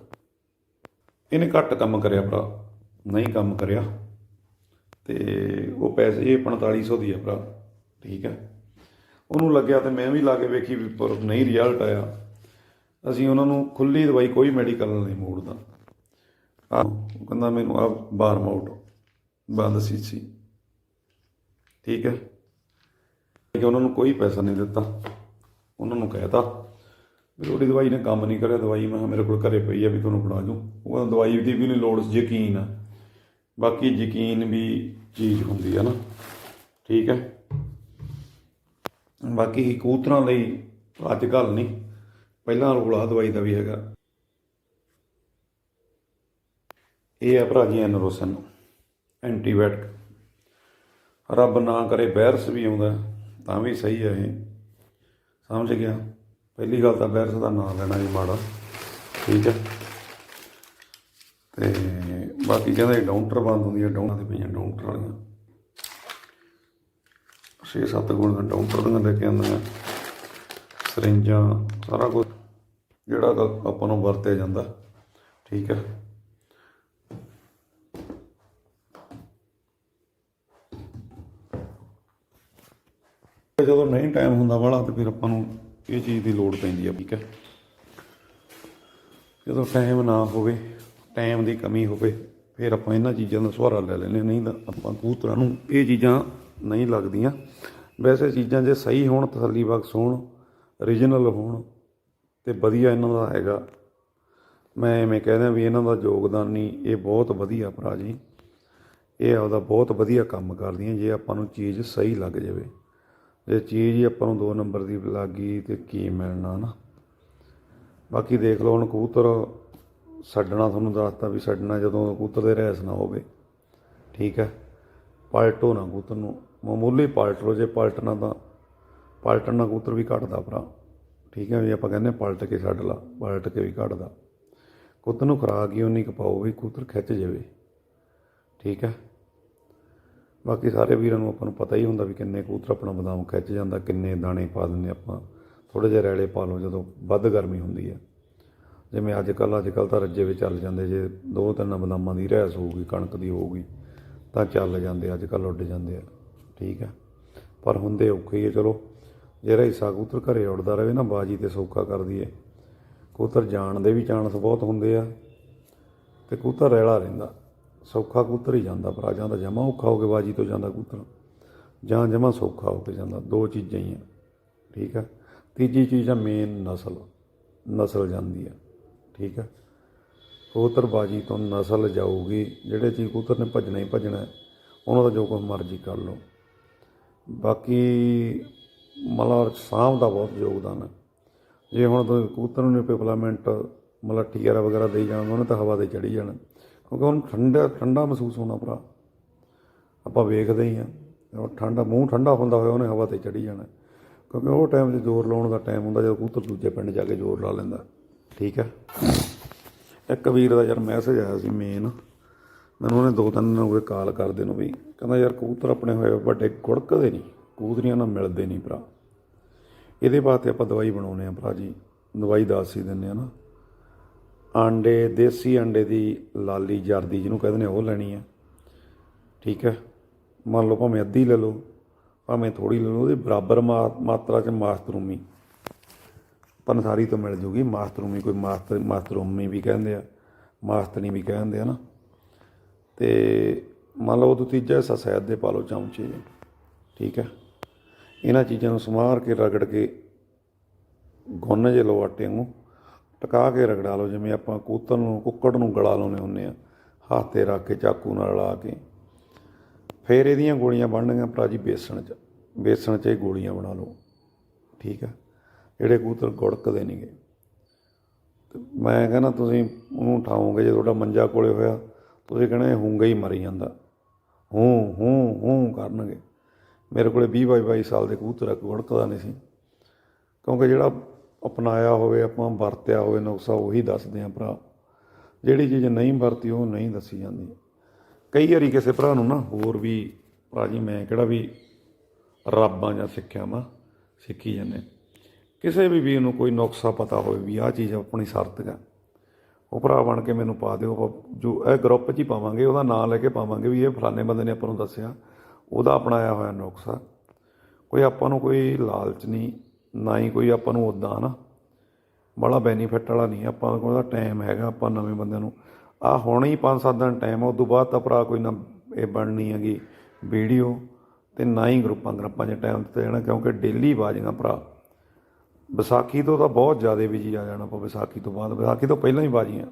ਇਹਨੇ ਘੱਟ ਕੰਮ ਕਰਿਆ ਭਰਾ। ਨਹੀਂ ਕੰਮ ਕਰਿਆ। ਤੇ ਉਹ ਪੈਸੇ ਇਹ 4500 ਦੀ ਆ ਭਰਾ, ਠੀਕ ਹੈ। ਉਹਨੂੰ ਲੱਗਿਆ ਤੇ ਮੈਂ ਵੀ ਲਾ ਕੇ ਵੇਖੀ ਵੀ ਪਰ ਨਹੀਂ ਰਿਜ਼ਲਟ ਆਇਆ। ਅਸੀਂ ਉਹਨਾਂ ਨੂੰ ਖੁੱਲੀ ਦਵਾਈ ਕੋਈ ਮੈਡੀਕਲ ਨਹੀਂ ਮੋੜਦਾ। ਆ ਉਹ ਕਹਿੰਦਾ ਮੈਨੂੰ ਆ ਬਾਰ ਮਾਊਟ ਬੰਦ ਸੀ ਠੀਕ ਹੈ। ਕਿ ਉਹਨਾਂ ਨੂੰ ਕੋਈ ਪੈਸਾ ਨਹੀਂ ਦਿੱਤਾ। ਉਹਨਾਂ ਨੂੰ ਕਹਿਤਾ ਵੀ ਤੁਹਾਡੀ ਦਵਾਈ ਨੇ ਕੰਮ ਨਹੀਂ ਕਰਿਆ, ਦਵਾਈ ਮੈਂ ਮੇਰੇ ਕੋਲ ਘਰੇ ਪਈ ਆ ਵੀ ਤੁਹਾਨੂੰ ਫੜਾ ਜੂ ਉਹ ਦਵਾਈ ਦੀ ਵੀ ਨਹੀਂ ਲੋੜ, ਯਕੀਨ ਆ। ਬਾਕੀ ਯਕੀਨ ਵੀ ਚੀਜ਼ ਹੁੰਦੀ ਹੈ ਨਾ। ਠੀਕ ਹੈ? ਬਾਕੀ ਕਬੂਤਰਾਂ ਲਈ ਅੱਜ ਕੱਲ ਨਹੀਂ, ਪਹਿਲਾਂ ਰੋਲਾ ਦਵਾਈ ਦਾ ਵੀ ਹੈਗਾ। ਇਹ ਹੈ ਭਰਾ ਜੀ ਐਨਰੋਸਨ ਐਂਟੀਬਾਇਓਟਿਕ ਰੱਬ ਨਾ ਕਰੇ ਵਾਇਰਸ ਵੀ ਆਉਂਦਾ, ਤਾਂ ਵੀ ਸਹੀ ਹੈ ਇਹ। ਸਮਝ ਗਿਆ? ਪਹਿਲੀ ਗੱਲ ਤਾਂ ਵਾਇਰਸ ਦਾ ਨਾਂ ਲੈਣਾ ਜੀ ਮਾੜਾ। ਠੀਕ ਹੈ? ਤੇ ਬਾਕੀ ਕਹਿੰਦੇ ਡਾਊਂਟਰ ਬੰਦ ਹੁੰਦੀ ਹੈ ਡਾਊਨਾਂ ਦੇ ਪਈਆਂ ਡਾਊਂਟਰ ਵਾਲੀਆਂ। 6-7 ਗੁਣ ਦਾ ਡਾਊਂਟਰ ਦੀਆਂ ਲੈ ਕੇ ਆਉਂਦੀਆਂ। ਸਰਿੰਜਾਂ, ਸਾਰਾ ਕੁਝ ਜਿਹੜਾ ਆਪਾਂ ਨੂੰ ਵਰਤਿਆ ਜਾਂਦਾ। ਠੀਕ ਹੈ। ਜਦੋਂ ਨਹੀਂ ਟਾਈਮ ਹੁੰਦਾ ਵਾਲਾ, ਤੇ ਫਿਰ ਆਪਾਂ ਨੂੰ ਇਹ ਚੀਜ਼ ਦੀ ਲੋੜ ਪੈਂਦੀ ਆ, ਠੀਕ ਹੈ। ਜਦੋਂ ਟਾਈਮ ਨਾ ਹੋਵੇ ਟਾਈਮ ਦੀ ਕਮੀ ਹੋਵੇ, ਫਿਰ ਆਪਾਂ ਇਹਨਾਂ ਚੀਜ਼ਾਂ ਦਾ ਸਹਾਰਾ ਲੈ ਲੈਂਦੇ ਨਹੀਂ ਤਾਂ ਆਪਾਂ ਕਬੂਤਰਾਂ ਨੂੰ ਇਹ ਚੀਜ਼ਾਂ ਨਹੀਂ ਲੱਗਦੀਆਂ। ਵੈਸੇ ਚੀਜ਼ਾਂ ਜੇ ਸਹੀ ਹੋਣ, ਤਸੱਲੀ ਬਖਸ਼ ਹੋਣ ਓਰੀਜਨਲ ਹੋਣ, ਤੇ ਵਧੀਆ ਇਹਨਾਂ ਦਾ ਹੈਗਾ। ਮੈਂ ਐਵੇਂ ਕਹਿੰਦਾ ਵੀ ਇਹਨਾਂ ਦਾ ਯੋਗਦਾਨ ਨਹੀਂ ਇਹ ਬਹੁਤ ਵਧੀਆ ਭਰਾ ਜੀ। ਇਹ ਆਪਦਾ ਬਹੁਤ ਵਧੀਆ ਕੰਮ ਕਰਦੀਆਂ, ਜੇ ਆਪਾਂ ਨੂੰ ਚੀਜ਼ ਸਹੀ ਲੱਗ ਜਾਵੇ। ਜੇ ਚੀਜ਼ ਹੀ ਆਪਾਂ ਨੂੰ ਦੋ ਨੰਬਰ ਦੀ ਲੱਗ ਗਈ ਤੇ ਕੀ ਮਿਲਣਾ ਨਾ। ਬਾਕੀ ਦੇਖ ਲਓ ਹੁਣ ਕਬੂਤਰ ਛੱਡਣਾ ਤੁਹਾਨੂੰ ਦੱਸਤਾ ਵੀ ਛੱਡਣਾ ਜਦੋਂ ਕਬੂਤਰ ਦੇ ਰਹਿਸ ਨਾ ਹੋਵੇ। ਠੀਕ ਹੈ? ਪਲਟੋ ਨਾ ਕਬੂਤਰ ਨੂੰ। ਮਾਮੂਲੀ ਪਲਟ ਲੋ ਜੇ ਪਲਟਣਾ ਤਾਂ ਪਲਟਣ ਨਾਲ ਕਬੂਤਰ ਵੀ ਘਟਦਾ ਭਰਾ। ਠੀਕ ਹੈ ਵੀ ਆਪਾਂ ਕਹਿੰਦੇ ਹਾਂ ਪਲਟ ਕੇ ਛੱਡ ਲਾ, ਪਲਟ ਕੇ ਵੀ ਘਟਦਾ। ਕਬੂਤਰ ਨੂੰ ਖੁਰਾਕ ਹੀ ਉਨੀ ਕੁ ਪਾਓ ਵੀ ਕਬੂਤਰ ਖਿੱਚ ਜਾਵੇ। ਠੀਕ ਹੈ? ਬਾਕੀ ਸਾਰੇ ਵੀਰਾਂ ਨੂੰ ਆਪਾਂ ਨੂੰ ਪਤਾ ਹੀ ਹੁੰਦਾ ਵੀ ਕਿੰਨੇ ਕਬੂਤਰ ਆਪਣਾ ਬਦਾਮ ਖਿੱਚ ਜਾਂਦਾ, ਕਿੰਨੇ ਦਾਣੇ ਪਾ ਦਿੰਦੇ ਆਪਾਂ। ਥੋੜੇ ਜਿਹੇ ਰੈਲੇ ਪਾ ਲਓ ਜਦੋਂ ਵੱਧ ਗਰਮੀ ਹੁੰਦੀ ਹੈ। ਜਿਵੇਂ ਅੱਜ ਕੱਲ੍ਹ ਅੱਜ ਕੱਲ੍ਹ ਤਾਂ ਰੱਜੇ ਵੀ ਚੱਲ ਜਾਂਦੇ ਜੇ, ਦੋ ਤਿੰਨ ਬਦਾਮਾਂ ਦੀ ਰਹਿਸ ਹੋਊਗੀ, ਕਣਕ ਦੀ ਹੋਊਗੀ, ਤਾਂ ਚੱਲ ਜਾਂਦੇ ਅੱਜ ਕੱਲ੍ਹ ਉੱਡ ਜਾਂਦੇ ਆ, ਠੀਕ ਹੈ ਪਰ ਹੁੰਦੇ ਔਖੇ ਹੀ ਆ, ਚਲੋ, ਜਿਹੜਾ ਹਿੱਸਾ ਕਬੂਤਰ ਘਰੇ ਉੱਡਦਾ ਰਹੇ ਨਾ, ਬਾਜੀ ਤੇ ਸੌਖਾ ਕਰਦੀ ਦਈਏ। ਕਬੂਤਰ ਜਾਣ ਦੇ ਵੀ ਚਾਂਸ ਬਹੁਤ ਹੁੰਦੇ ਆ, ਤੇ ਕਬੂਤਰ ਰੈਲਾ ਰਹਿੰਦਾ। ਸੌਖਾ ਕਬੂਤਰ ਹੀ ਜਾਂਦਾ ਪਰ ਆ ਜਾਂਦਾ, ਜਮਾ ਔਖਾ ਹੋ ਕੇ ਬਾਜੀ ਤੋਂ ਜਾਂਦਾ ਕਬੂਤਰ। ਜਾਂ ਜਮਾ ਸੌਖਾ ਹੋ ਕੇ ਜਾਂਦਾ, ਦੋ ਚੀਜ਼ਾਂ ਹੀ ਆ, ਠੀਕ ਹੈ ਤੀਜੀ ਚੀਜ਼ ਆ ਮੇਨ ਨਸਲ ਨਸਲ ਜਾਂਦੀ ਆ। ਠੀਕ ਹੈ? ਕਬੂਤਰ ਬਾਜੀ ਤੋਂ ਨਸਲ ਜਾਊਗੀ। ਜਿਹੜੇ ਚੀਜ਼ ਕਬੂਤਰ ਨੇ ਭੱਜਣਾ ਹੀ ਭੱਜਣਾ ਉਹਨਾਂ ਦਾ ਜੋ ਕੋਈ ਮਰਜ਼ੀ ਕਰ ਲਓ। ਬਾਕੀ ਮਤਲਬ ਸਾਂਭ ਦਾ ਬਹੁਤ ਯੋਗਦਾਨ ਹੈ। ਜੇ ਹੁਣ ਤੁਸੀਂ ਕਬੂਤਰ ਨੂੰ ਪਿਪਲਾਮੈਂਟ ਮਤਲਬ ਟੀਆਰ ਵਗੈਰਾ ਦੇਈ ਜਾਣਾ ਉਹਨੇ ਤਾਂ ਹਵਾ ਤੇ ਚੜੀ ਜਾਣਾ ਕਿਉਂਕਿ ਉਹਨੂੰ ਠੰਡਾ ਠੰਡਾ ਮਹਿਸੂਸ ਹੋਣਾ ਭਰਾ। ਆਪਾਂ ਵੇਖਦੇ ਹੀ ਆ ਉਹ ਠੰਡਾ, ਮੂੰਹ ਠੰਡਾ ਹੁੰਦਾ ਹੋਇਆ, ਉਹਨੇ ਹਵਾ ਤੇ ਚੜੀ ਜਾਣਾ ਕਿਉਂਕਿ ਉਹ ਟਾਈਮ 'ਚ ਜ਼ੋਰ ਲਾਉਣ ਦਾ ਟਾਈਮ ਹੁੰਦਾ, ਜਦੋਂ ਕਬੂਤਰ ਦੂਜੇ ਪਿੰਡ ਜਾ ਕੇ ਜ਼ੋਰ ਲਾ ਲੈਂਦਾ। ਠੀਕ ਹੈ। ਇੱਕ ਵੀਰ ਦਾ ਯਾਰ ਮੈਸੇਜ ਆਇਆ ਸੀ ਮੇਨ ਮੈਨੂੰ ਉਹਨੇ ਦੋ ਤਿੰਨ ਦਿਨ ਹੋ ਗਏ ਕਾਲ ਕਰਦੇ ਨੂੰ ਵੀ। ਕਹਿੰਦਾ ਯਾਰ ਕਬੂਤਰ ਆਪਣੇ ਹੋਏ ਵੱਡੇ ਗੁੜਕਦੇ ਨਹੀਂ। ਕਬੂਤਰੀਆਂ ਨਾਲ ਮਿਲਦੇ ਨਹੀਂ ਭਰਾ। ਇਹਦੇ ਵਾਸਤੇ ਆਪਾਂ ਦਵਾਈ ਬਣਾਉਨੇ ਆ ਭਰਾ ਜੀ। ਦਵਾਈ ਦੱਸ ਹੀ ਦਿੰਨੇ ਆ ਨਾ। ਆਂਡੇ, ਦੇਸੀ ਆਂਡੇ ਦੀ ਲਾਲੀ ਜਰਦੀ ਜਿਹਨੂੰ ਕਹਿੰਦੇ ਨੇ, ਉਹ ਲੈਣੀ ਆ ਠੀਕ ਹੈ। ਮੰਨ ਲਓ ਭਾਵੇਂ ਅੱਧੀ ਲੈ ਲਓ, ਭਾਵੇਂ ਥੋੜੀ ਲੈ ਲਓ, ਉਹਦੇ ਬਰਾਬਰ ਮਾ- ਮਾਤਰਾ ਚ ਮਾਸਤਰੂਮੀ ਪੰਸਾਰੀ ਤੋਂ ਮਿਲ ਜੂਗੀ। ਮਾਸਤਰੂਮੀ ਕੋਈ ਮਾਸਤਰ ਮਾਸਤਰੂਮੀ ਵੀ ਕਹਿੰਦੇ ਆ ਮਾਸਤਨੀ ਵੀ ਕਹਿੰਦੇ ਆ ਨਾ। ਤੇ ਮੰਨ ਲਓ ਉਹ ਤੀਜਾ ਹਿੱਸਾ ਸ਼ਹਿਦ ਦੇ ਪਾ ਲਓ ਚਮਚੇ ਠੀਕ ਹੈ? ਇਹਨਾਂ ਚੀਜ਼ਾਂ ਨੂੰ ਸਮਾਰ ਕੇ ਰਗੜ ਕੇ ਗੁੰਨ ਜੇ ਲਓ ਆਟੇ ਨੂੰ ਟਕਾ ਕੇ ਰਗੜਾ ਲਓ, ਜਿਵੇਂ ਆਪਾਂ ਕੂਤਰ ਨੂੰ, ਕੁੱਕੜ ਨੂੰ ਗਲਾ ਲਾਉਂਦੇ ਹੁੰਦੇ ਆ, ਹੱਥ ਤੇ ਰੱਖ ਕੇ ਚਾਕੂ ਨਾਲ ਲਾ ਕੇ। ਫਿਰ ਇਹਦੀਆਂ ਗੋਲੀਆਂ ਬਣਨਗੀਆਂ ਭਰਾ ਜੀ ਬੇਸਣ 'ਚ ਬੇਸਣ 'ਚ ਇਹ ਗੋਲੀਆਂ ਬਣਾ ਲਓ, ਠੀਕ ਹੈ? ਜਿਹੜੇ ਕਬੂਤਰ ਗੁੜਕਦੇ ਨਹੀਂਗੇ ਤੇ ਮੈਂ ਕਹਿੰਦਾ ਤੁਸੀਂ ਉਹਨੂੰ ਉਠਾਓਗੇ ਜੇ ਤੁਹਾਡਾ ਮੰਜਾ ਕੋਲੇ ਹੋਇਆ ਤੁਸੀਂ ਕਹਿਣਾ ਇਹ ਹੀ ਮਰੀ ਜਾਂਦਾ। ਹੂੰ ਹੂੰ ਹੂੰ ਕਰਨਗੇ। ਮੇਰੇ ਕੋਲੇ 20 ਬਾਈ 22 ਸਾਲ ਦੇ ਕਬੂਤਰ ਆ, ਗੁੜਕਦਾ ਨਹੀਂ ਸੀ। ਕਿਉਂਕਿ ਜਿਹੜਾ ਅਪਣਾਇਆ ਹੋਵੇ ਆਪਾਂ ਵਰਤਿਆ ਹੋਵੇ ਨੁਕਸਾ ਉਹੀ ਦੱਸਦੇ ਆ ਭਰਾ। ਜਿਹੜੀ ਚੀਜ਼ ਨਹੀਂ ਵਰਤੀ ਉਹ ਨਹੀਂ ਦੱਸੀ ਜਾਂਦੀ। ਕਈ ਵਾਰੀ ਕਿਸੇ ਭਰਾ ਨੂੰ ਨਾ ਹੋਰ ਵੀ ਭਰਾ ਜੀ ਮੈਂ ਕਿਹੜਾ ਵੀ ਰੱਬਾਂ ਜਾਂ ਸਿੱਖਿਆ ਵਾ ਸਿੱਖੀ ਜਾਂਦੇ ਕਿਸੇ ਵੀ ਵੀਰ ਨੂੰ ਕੋਈ ਨੁਕਸਾ ਪਤਾ ਹੋਵੇ ਵੀ ਆਹ ਚੀਜ਼ ਆਪਣੀ ਸਾਰਥਕ ਹੈ ਉਹ ਭਰਾ ਬਣ ਕੇ ਮੈਨੂੰ ਪਾ ਦਿਓ ਜੋ ਇਹ ਗਰੁੱਪ 'ਚ ਹੀ ਪਾਵਾਂਗੇ, ਉਹਦਾ ਨਾਮ ਲੈ ਕੇ ਪਾਵਾਂਗੇ ਵੀ ਇਹ ਫਲਾਣੇ ਬੰਦੇ ਨੇ ਆਪਾਂ ਨੂੰ ਦੱਸਿਆ, ਉਹਦਾ ਅਪਣਾਇਆ ਹੋਇਆ ਨੁਕਸਾ। ਕੋਈ ਆਪਾਂ ਨੂੰ ਕੋਈ ਲਾਲਚ ਨਹੀਂ, ਨਾ ਹੀ ਕੋਈ ਆਪਾਂ ਨੂੰ ਉਦਾਂ ਨਾ। ਬੜਾ ਬੈਨੀਫਿਟ ਵਾਲਾ ਨਹੀਂ, ਆਪਾਂ ਕੋਲ ਦਾ ਟਾਈਮ ਹੈਗਾ ਆਪਾਂ ਨਵੇਂ ਬੰਦਿਆਂ ਨੂੰ। ਆ ਹੁਣ ਹੀ 5-7 ਦਿਨ ਟਾਈਮ ਆ ਉਸ ਤੋਂ ਬਾਅਦ ਤਾਂ ਭਰਾ ਕੋਈ ਨਾ ਇਹ ਬਣਨੀ ਹੈਗੀ ਵੀਡੀਓ, ਤੇ ਨਾ ਹੀ ਗਰੁੱਪਾਂ ਗਰੁੱਪਾਂ 'ਚ ਟਾਈਮ ਦਿੱਤਾ ਜਾਣਾ ਕਿਉਂਕਿ ਡੇਲੀ ਬਾਜੀਆਂ ਭਰਾ। ਵਿਸਾਖੀ ਤੋਂ ਤਾਂ ਬਹੁਤ ਜ਼ਿਆਦਾ ਬਿਜ਼ੀ ਆ ਜਾਣਾ ਆਪਾਂ ਵਿਸਾਖੀ ਤੋਂ ਬਾਅਦ। ਵਿਸਾਖੀ ਤੋਂ ਪਹਿਲਾਂ ਹੀ ਬਾਜੀਆਂ।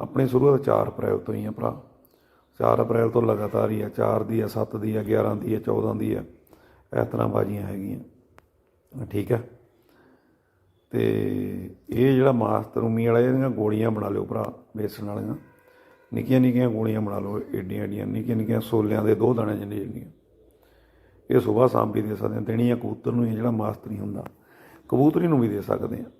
ਆਪਣੀ ਸ਼ੁਰੂਆਤ 4 ਅਪ੍ਰੈਲ ਤੋਂ ਹੀ ਆ ਭਰਾ। 4 ਅਪ੍ਰੈਲ ਤੋਂ ਲਗਾਤਾਰ ਹੀ ਆ। 4 ਦੀ ਆ 7 ਦੀ ਆ 11 ਦੀ ਆ 14 ਦੀ ਆ। ਇਸ ਤਰ੍ਹਾਂ ਬਾਜੀਆਂ ਹੈਗੀਆਂ। ਠੀਕ ਹੈ ਤੇ ਇਹ ਜਿਹੜਾ ਮਾਸਤਰੂਮੀ ਵਾਲਾ, ਇਹਦੀਆਂ ਗੋਲੀਆਂ ਬਣਾ ਲਿਓ ਭਰਾ, ਬੇਸਣ ਵਾਲੀਆਂ। ਨਿੱਕੀਆਂ ਨਿੱਕੀਆਂ ਗੋਲੀਆਂ ਬਣਾ ਲਓ, ਏਡੀਆਂ ਏਡੀਆਂ। ਨਿੱਕੀਆਂ ਨਿੱਕੀਆਂ ਸੋਲਿਆਂ ਦੇ ਦੋ ਦਾਣੇ ਜਿੰਨੇ ਜਿੰਨੀਆਂ ਇਹ ਸਵੇਰ ਸ਼ਾਮ ਵੀ ਦੇ ਸਕਦੇ ਆ। ਦੇਣੀ ਆ ਕਬੂਤਰ ਨੂੰ ਇਹ ਜਿਹੜਾ ਮਾਸਤਰੀ ਹੁੰਦਾ। ਕਬੂਤਰੀ ਨੂੰ ਵੀ ਦੇ ਸਕਦੇ ਆ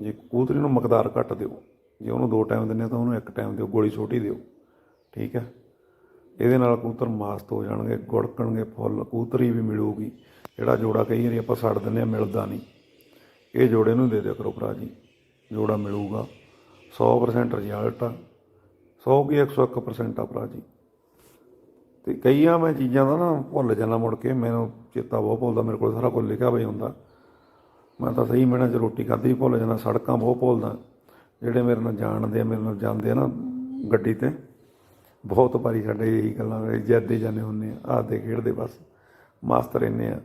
ਜੇ ਕਬੂਤਰੀ ਨੂੰ ਮਕਦਾਰ ਘੱਟ ਦਿਓ, ਜੇ ਉਹਨੂੰ ਦੋ ਟਾਈਮ ਦਿੰਦੇ ਆ ਤਾਂ ਉਹਨੂੰ ਇੱਕ ਟਾਈਮ ਦਿਓ, ਗੋਲੀ ਛੋਟੀ ਦਿਓ, ਠੀਕ ਹੈ। ਇਹਦੇ ਨਾਲ ਕਬੂਤਰ ਮਾਸਤ ਹੋ ਜਾਣਗੇ, ਗੁੜਕਣਗੇ ਫੁੱਲ, ਕਬੂਤਰੀ ਵੀ ਮਿਲੂਗੀ। ਜਿਹੜਾ ਜੋੜਾ ਕਈ ਵਾਰੀ ਆਪਾਂ ਛੱਡ ਦਿੰਦੇ ਆ, ਮਿਲਦਾ ਨਹੀਂ। ਇਹ ਜੋੜੇ ਨੂੰ ਦੇ ਦਿਆ ਕਰੋ ਭਰਾ ਜੀ, ਜੋੜਾ ਮਿਲੂਗਾ। 100% ਰਿਜ਼ਲਟ ਆ। 100 ਕੀ 101% ਆ ਭਰਾ ਜੀ। ਤੇ ਕਈਆਂ ਮੈਂ ਚੀਜ਼ਾਂ ਦਾ ਨਾ ਭੁੱਲ ਜਾਂਦਾ ਮੁੜ ਕੇ, ਮੈਨੂੰ ਚੇਤਾ ਬਹੁਤ ਭੁੱਲਦਾ, ਮੇਰੇ ਕੋਲ ਸਾਰਾ ਕੁਝ ਲਿਖਿਆ ਹੋਇਆ ਹੁੰਦਾ। ਮੈਂ ਤਾਂ ਸਹੀ ਮਿਹਨਤ 'ਚ ਰੋਟੀ ਖਾਧੀ, ਭੁੱਲ ਜਾਂਦਾ, ਸੜਕਾਂ ਬਹੁਤ ਭੁੱਲਦਾ। ਜਿਹੜੇ ਮੇਰੇ ਨਾਲ ਜਾਣਦੇ ਆ, ਮੇਰੇ ਨਾਲ ਜਾਂਦੇ ਆ ਨਾ ਗੱਡੀ ਤੇ, ਬਹੁਤ ਵਾਰੀ ਸਾਡੇ ਇਹੀ ਗੱਲਾਂ ਜਿੱਦੇ ਜਾਂਦੇ ਹੁੰਦੇ ਆ, ਆਹ ਖੇਡਦੇ ਬਸ ਮਸਤ ਰਹਿੰਦੇ ਆ।